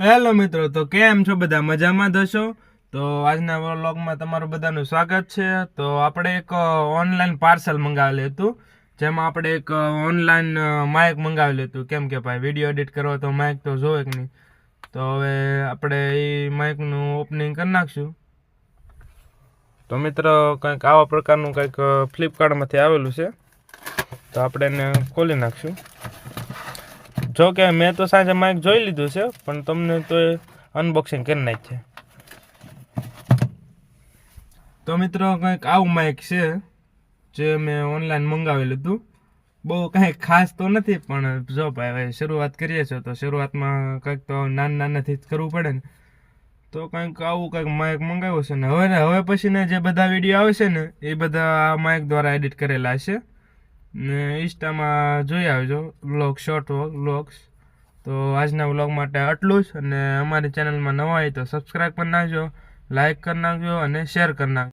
Hello મિત્રો, તો કેમ છો? બધા મજામાં થશો તો આજના વ્લોગમાં તમારું બધાનું સ્વાગત છે. તો આપણે એક ઓનલાઈન પાર્સલ મંગાવેલું હતું. જેમાં આપણે એક ઓનલાઈન માઇક મંગાવેલું હતું. કેમ કે ભાઈ વીડિયો એડિટ કરવા તો માઇક તો જોવે કે નહીં. તો હવે આપણે એ માઇકનું ઓપનિંગ કરી નાખશું. તો મિત્રો, કંઈક આવા પ્રકારનું કંઈક ફ્લિપકાર્ટમાંથી આવેલું છે. તો આપણે એને ખોલી નાખશું. જો કે મેં તો સાંજે માઇક જોઈ લીધું છે, પણ તમને તો અનબોક્સિંગ કરી છે. તો મિત્રો કંઈક આવું માઇક છે, જે મેં ઓનલાઈન મંગાવેલું હતું. બહુ કંઈ ખાસ તો નથી, પણ જો ભાઈ હવે શરૂઆત કરીએ છીએ, તો શરૂઆતમાં કંઈક તો નાના નાનાથી જ કરવું પડે ને. તો કંઈક આવું કંઈક માઇક મંગાવ્યું છે ને, હવે હવે પછીના જે બધા વીડિયો આવશે ને, એ બધા આ માઇક દ્વારા એડિટ કરેલા છે ને ઇન્સ્ટામાં જોઈ આવજો વ્લોગ શોર્ટ વ્લોગ્સ તો આજના વ્લોગ માટે આટલું જ, અને અમારી ચેનલમાં નવા હોય તો સબસ્ક્રાઈબ કરી નાખજો લાઈક કરી નાખજો, અને શેર કરી નાખજો.